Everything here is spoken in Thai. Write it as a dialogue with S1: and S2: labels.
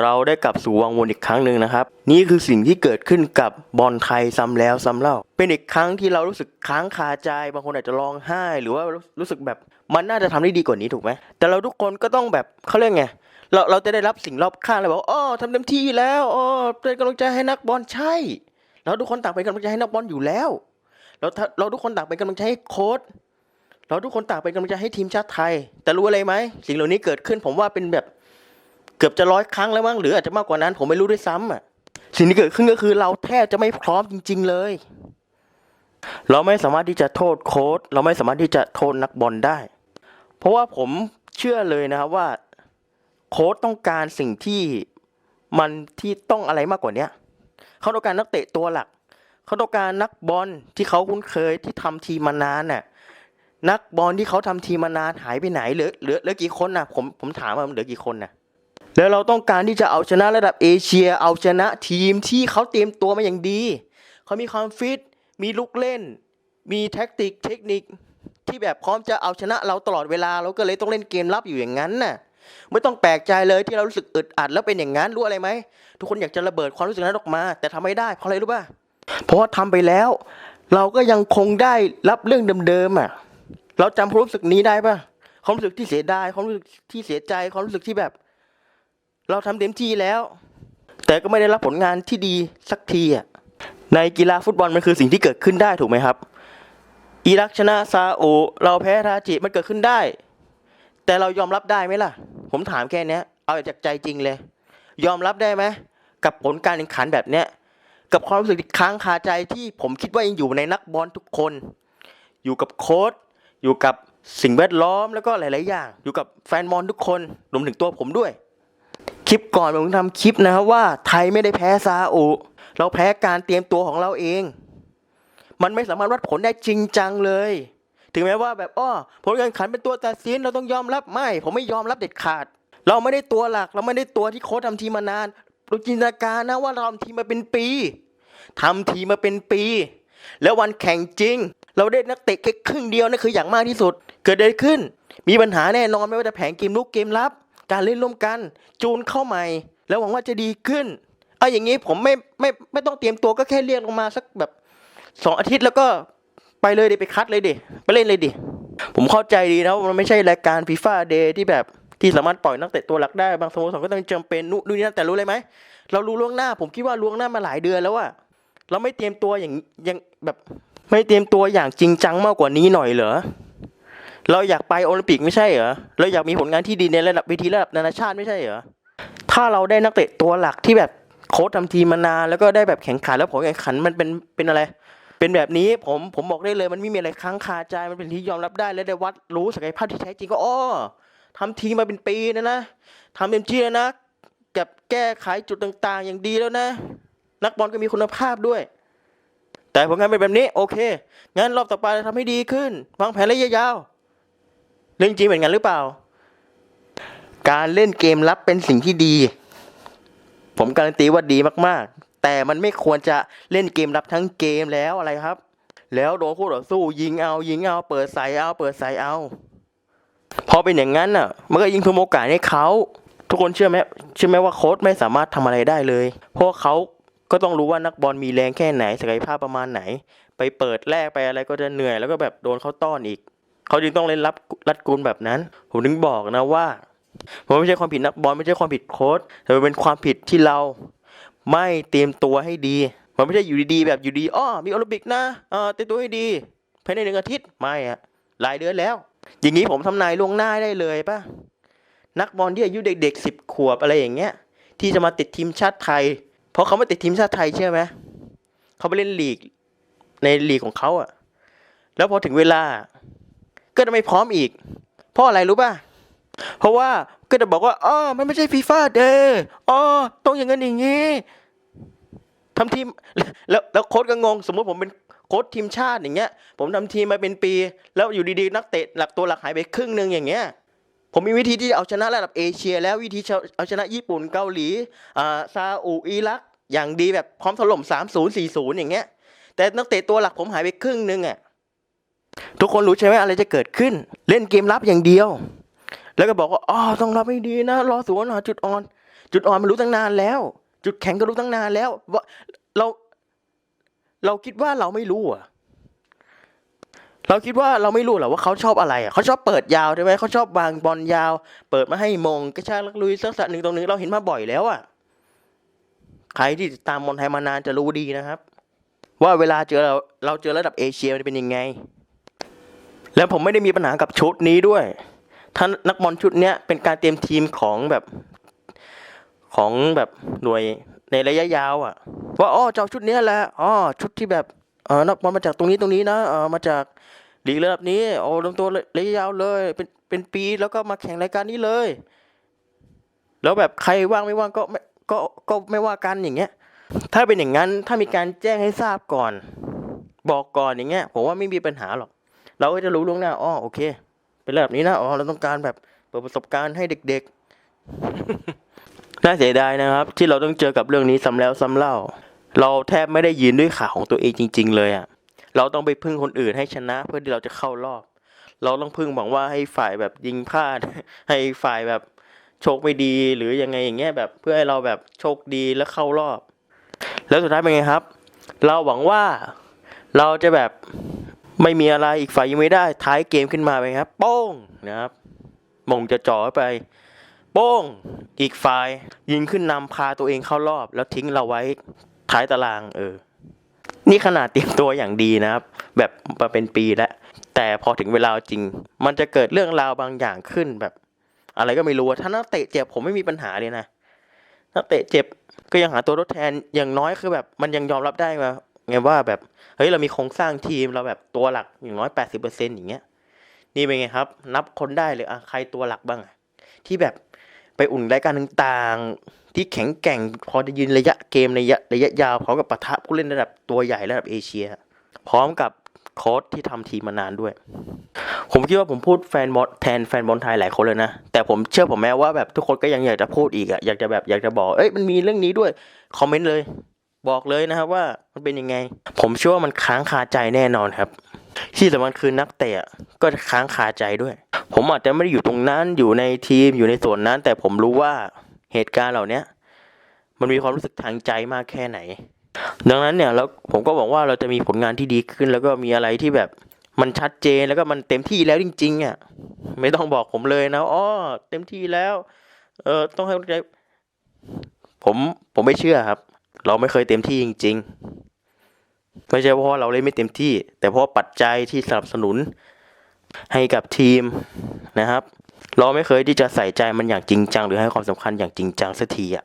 S1: เราได้กลับสู่วังวนอีกครั้งหนึ่งนะครับ นี่คือสิ่งที่เกิดขึ้นกับบอลไทยซ้ำแล้วซ้ำเล่า เป็นอีกครั้งที่เรารู้สึกค้างคาใจบางคนอาจจะร้องไห้ หรือว่ารู้รู้สึกแบบมันน่าจะทำได้ดีกว่านี้ถูกไหมแต่เราทุกคนก็ต้องแบบเขาเรียกไงเราเราจะได้รับสิ่งรอบข้างเลยบอกอ๋อทำเต็มที่แล้วอ๋อเป็นกำลังใจให้นักบอลใช่ เราทุกคนต่างเป็นกำลังใจให้นักบอลอยู่แล้วเราถ้าเราทุกคนต่างเป็นกำลังใจให้โค้ชเราทุกคนต่างเป็นกำลังใจให้ทีมชาติไทย แต่รู้อะไรไหมสิ่งเหล่านี้เกิดขึ้นผมว่าเป็นแบบ กือบจะร้อยครั้งแล้วมั้งหรืออาจจะมากกว่านั้นผมไม่รู้ด้วยซ้ำอะสิ่งที่เกิดขึ้นก็คือเราแทบจะไม่พร้อมจริง ๆ เลย เราไม่สามารถที่จะโทษโค้ชเราไม่สามารถที่จะโทษนักบอลได้ เพราะว่าผมเชื่อเลยนะครับว่า โค้ชต้องการสิ่งที่มันที่ต้องอะไรมากกว่าเนี้ยเขาต้องการนักเตะตัวหลัก เขาต้องการนักบอลที่เขาคุ้นเคยที่ทำทีมมานานน่ะนักบอลที่เขาทำทีมมานานหายไปไหนเหลือเหลือเหลือกี่คนน่ะผมผมถามว่าเหลือกี่คนน่ะ แล้วเราต้องการที่จะเอาชนะระดับเอเชีย เอาชนะทีมที่เขาเตรียมตัวมาอย่างดี เขามีความฟิต มีลุกเล่น มีแท็กติกเทคนิคที่แบบพร้อมจะเอาชนะเราตลอดเวลา เราก็เลยต้องเล่นเกมรับอยู่อย่างนั้นน่ะ ไม่ต้องแปลกใจเลยที่เรารู้สึกอึดอัดแล้วเป็นอย่างนั้นรู้อะไรไหม ทุกคนอยากจะระเบิดความรู้สึกนั้นออกมา แต่ทำไม่ได้เพราะอะไรรู้ป่ะ เพราะว่าทำไปแล้ว เราก็ยังคงได้รับเรื่องเดิมๆอะ เราจำความรู้สึกนี้ได้ป่ะ ความรู้สึกที่เสียดาย ความรู้สึกที่เสียใจ ความรู้สึกที่แบบ เราทำเต็มที่แล้ว แต่ก็ไม่ได้รับผลงานที่ดีสักทีอะในกีฬาฟุตบอลมันคือสิ่งที่เกิดขึ้นได้ถูกไหมครับ อิรักชนะซาอุเราแพ้ทาจิมันเกิดขึ้นได้ แต่เรายอมรับได้ไหมล่ะ ผมถามแค่นี้เอาจากใจจริงเลย ยอมรับได้ไหมกับผลการแข่งขันแบบเนี้ยกับความรู้สึกค้างคาใจที่ผมคิดว่ายังอยู่ในนักบอลทุกคน อยู่กับโค้ชอยู่กับสิ่งแวดล้อมแล้วก็หลาย ๆ อย่าง อยู่กับแฟนบอลทุกคนรวมถึงตัวผมด้วย ลิปก่อนผมทำคลิปนะครับว่าไทยไม่ได้แพ้ซาอุ เราแพ้การเตรียมตัวของเราเอง มันไม่สามารถวัดผลได้จริงจังเลย ถึงแม้ว่าแบบอ้อผลการแข่งขันเป็นตัวตัดสินเราต้องยอมรับไม่ ผมไม่ยอมรับเด็ดขาด เราไม่ได้ตัวหลัก เราไม่ได้ตัวที่โค้ชทำทีมมานานเราจินตนาการนะว่าเราทำทีมมาเป็นปีทำทีมมาเป็นปี แล้ววันแข่งจริง เราได้นักเตะแค่ครึ่งเดียวนั่นคืออย่างมากที่สุด เกิดอะไรขึ้น มีปัญหาแน่นอนไม่ว่าจะแผนเกมลุกเกมรับ การเล่นร่วมกัน จูนเข้าใหม่ แล้วหวังว่าจะดีขึ้นเอาอย่างนี้ผมไม่ไม่ไม่ต้องเตรียมตัวก็แค่เรียกลงมาสักแบบสองอาทิตย์แล้วก็ไปเลยดิไปคัดเลยดิไปเล่นเลยดิผมเข้าใจดีนะว่ามันไม่ใช่รายการฟีฟ่าเดย์ที่แบบที่สามารถปล่อยนักเตะตัวหลักได้บางสโมสรก็ต้องจำเป็นนู่นนี่นั่นแต่รู้เลยไหมเรารู้ล่วงหน้า ผมคิดว่าล่วงหน้ามาหลายเดือนแล้วอะเราไม่เตรียมตัวอย่างอย่างแบบไม่เตรียมตัวอย่างจริงจังมากกว่านี้หน่อยเหรอ เราอยากไปโอลิมปิกไม่ใช่เหรอ เราอยากมีผลงานที่ดีในระดับเวทีระดับนานาชาติไม่ใช่เหรอ ถ้าเราได้นักเตะตัวหลักที่แบบโค้ชทำทีมมานานแล้วก็ได้แบบแข่งขันแล้วผลแข่งขันมันเป็นเป็นอะไร เป็นแบบนี้ผมผมบอกได้เลยมันไม่มีอะไรค้างคาใจมันเป็นที่ยอมรับได้และได้วัดรู้ศักยภาพที่แท้จริงก็อ้อทำทีมมาเป็นปีนะนะทำเต็มที่แล้วนะก็บแก้ไขจุดต่างๆ อย่างดีแล้วนะ นักบอลก็มีคุณภาพด้วย แต่ผลงานเป็นแบบนี้โอเคงั้นรอบต่อไปเราทำให้ดีขึ้นวางแผนระยะยาว เรื่องจริงเหมือนกันหรือเปล่า การเล่นเกมรับเป็นสิ่งที่ดี ผมการันตีว่าดีมากๆ แต่มันไม่ควรจะเล่นเกมรับทั้งเกมแล้วอะไรครับ แล้วโดนคู่ต่อสู้ ยิงเอายิงเอาเปิดใส่เอาเปิดใส่เอา พอเป็นอย่างนั้นน่ะ มันก็ยิงทุ่มโอกาสให้เขาทุกคนเชื่อไหมเชื่อไหมว่าโค้ชไม่สามารถทำอะไรได้เลย เพราะเขาก็ต้องรู้ว่านักบอลมีแรงแค่ไหนศักยภาพประมาณไหน ไปเปิดแรกไปอะไรก็จะเหนื่อยแล้วก็แบบโดนเขาต้อนอีก เขาจึงต้องเล่นรับรัดกุลแบบนั้น ผมถึงบอกนะว่ามันไม่ใช่ความผิดนักบอลไม่ใช่ความผิดโค้ชแต่เป็นความผิดที่เราไม่เตรียมตัวให้ดี มันไม่ใช่อยู่ดีๆแบบอยู่ดีอ้อมีโอลิมปิกนะเออเตรียมตัวให้ดีภายในหนึ่งอาทิตย์ไม่อะหลายเดือนแล้ว อย่างนี้ผมทำนายล่วงหน้าได้เลยป่ะนักบอลที่อายุเด็กๆสิบขวบอะไรอย่างเงี้ย ที่จะมาติดทีมชาติไทย เพราะเขาไม่ติดทีมชาติไทยเชื่อไหมเขาไปเล่นลีกในลีกของเขาอะแล้วพอถึงเวลา ก็จะไม่พร้อมอีก เพราะอะไรรู้ป่ะ เพราะว่าก็จะบอกว่าอ๋อมันไม่ใช่ฟีฟ่าเดย์อ๋อต้องอย่างนั้นอย่างนี้ทำทีมแล้วแล้วโค้ชก็งง สมมติผมเป็นโค้ชทีมชาติอย่างเงี้ย ผมทำทีมมาเป็นปี แล้วอยู่ดีๆ นักเตะหลักตัวหลักหายไปครึ่งหนึ่งอย่างเงี้ยผมมีวิธีที่จะเอาชนะระดับเอเชีย แล้ววิธีเอาชนะญี่ปุ่นเกาหลีอ่าซาอุอิรักอย่างดีแบบพร้อมถล่ม 3 0 4 0 อย่างเงี้ย แต่นักเตะตัวหลักผมหายไปครึ่งหนึ่งอะ ทุกคนรู้ใช่ไหมอะไรจะเกิดขึ้น เล่นเกมรับอย่างเดียว แล้วก็บอกว่าอ๋อต้องรับให้ดีนะ รอสวนหาจุดอ่อน จุดอ่อนมันรู้ตั้งนานแล้ว จุดแข็งก็รู้ตั้งนานแล้วว่าเรา เราคิดว่าเราไม่รู้อะเราคิดว่าเราไม่รู้หรอว่าเขาชอบอะไรอะเขาชอบเปิดยาวใช่ไหมเขาชอบบางบอลยาว เปิดมาให้มงกระชากลักลุยสักสักหนึ่งตรงนี้เราเห็นมาบ่อยแล้วอะใครที่ติดตามบอลไทยมานานจะรู้ดีนะครับ ว่าเวลาเจอเราเราเจอระดับเอเชียมันเป็นยังไง แล้วผมไม่ได้มีปัญหากับชุดนี้ด้วย ถ้านักบอลชุดเนี้ยเป็นการเตรียมทีมของแบบของแบบหน่วยในระยะยาวอะ ว่าอ๋อเจ้าชุดเนี้ยแหละอ๋อชุดที่แบบเออนักบอลมาจากตรงนี้ตรงนี้นะเออมาจากลีกระดับนี้โอ้ลงตัวระยะยาวเลยเป็นเป็นปีแล้วก็มาแข่งรายการนี้เลย แล้วแบบใครว่างไม่ว่างก็ไม่ก็ก็ไม่ว่ากันอย่างเงี้ย ถ้าเป็นอย่างนั้นถ้ามีการแจ้งให้ทราบก่อน บอกก่อนอย่างเงี้ยผมว่าไม่มีปัญหาหรอก เราก็จะรู้ล่วงหน้าอ๋อโอเค เป็นแบบนี้นะอ๋อเราต้องการแบบเปิดประสบการณ์ให้เด็กๆ น่าเสียดายนะครับ ที่เราต้องเจอกับเรื่องนี้ซ้ำแล้วซ้ำเล่า เราแทบไม่ได้ยืนด้วยขาของตัวเองจริง ๆ เลยอะ่ะเราต้องไปพึ่งคนอื่นให้ชนะเพื่อที่เราจะเข้ารอบ เราต้องพึ่งหวังว่าให้ฝ่ายแบบยิงพลาด ให้ฝ่ายแบบโชคไม่ดีหรือยังไงอย่างเงี้ยแบบเพื่อให้เราแบบโชคดีแล้วเข้ารอบ แล้วสุดท้ายเป็นไงครับ เราหวังว่าเราจะแบบ ไม่มีอะไรอีกฝ่ายยังไม่ได้ท้ายเกมขึ้นมาไปครับ โป้งนะครับมงจะจ่อไปโป้งอีกฝ่ายยิงขึ้นนำพาตัวเองเข้ารอบ แล้วทิ้งเราไว้ท้ายตารางเออ นี่ขนาดเตรียมตัวอย่างดีนะครับ แบบมาเป็นปีแล้ว แต่พอถึงเวลาจริง มันจะเกิดเรื่องราวบางอย่างขึ้นแบบ อะไรก็ไม่รู้ถ้านักเตะเจ็บผมไม่มีปัญหาเลยนะนักเตะเจ็บก็ยังหาตัวทดแทนอย่างน้อยคือแบบ มันยังยอมรับได้ว่า ไงว่าแบบเฮ้ยเรามีโครงสร้างทีมเราแบบตัวหลักอย่างน้อยแปดสิบเปอร์เซ็นต์อย่างเงี้ย นี่เป็นไงครับ นับคนได้เลยอะใครตัวหลักบ้าง ที่แบบไปอุ่นรายการต่างๆ ที่แข็งแกร่งพอจะยืนระยะเกมระยะระยะยาวพร้อมกับปะทะผู้เล่นระดับตัวใหญ่ระดับเอเชีย พร้อมกับโค้ชที่ทำทีมมานานด้วย ผมคิดว่าผมพูดแฟนบอลแทนแฟนบอลไทยหลายคนเลยนะ แต่ผมเชื่อผมแม้ว่าแบบทุกคนก็ยังอยากจะพูดอีกอะอยากจะแบบอยากจะบอก เอ้ยมันมีเรื่องนี้ด้วย คอมเมนต์เลย บอกเลยนะครับว่ามันเป็นยังไง ผมเชื่อว่ามันค้างคาใจแน่นอนครับ ที่สำคัญคือนักเตะก็ค้างคาใจด้วย ผมอาจจะไม่ได้อยู่ตรงนั้นอยู่ในทีมอยู่ในส่วนนั้น แต่ผมรู้ว่าเหตุการณ์เหล่านี้มันมีความรู้สึกทางใจมากแค่ไหน ดังนั้นเนี่ยแล้วผมก็หวังว่าเราจะมีผลงานที่ดีขึ้น แล้วก็มีอะไรที่แบบมันชัดเจนแล้วก็มันเต็มที่แล้วจริง ๆอะไม่ต้องบอกผมเลยนะอ๋อเต็มที่แล้ว เออต้องให้ใจผมผมไม่เชื่อครับ เราไม่เคยเต็มที่จริง ๆ ไม่ใช่เพราะว่าเราเล่นไม่เต็มที่ แต่เพราะปัจจัยที่สนับสนุนให้กับทีมนะครับ เราไม่เคยที่จะใส่ใจมันอย่างจริงจัง หรือให้ความสำคัญอย่างจริงจังสักทีอะ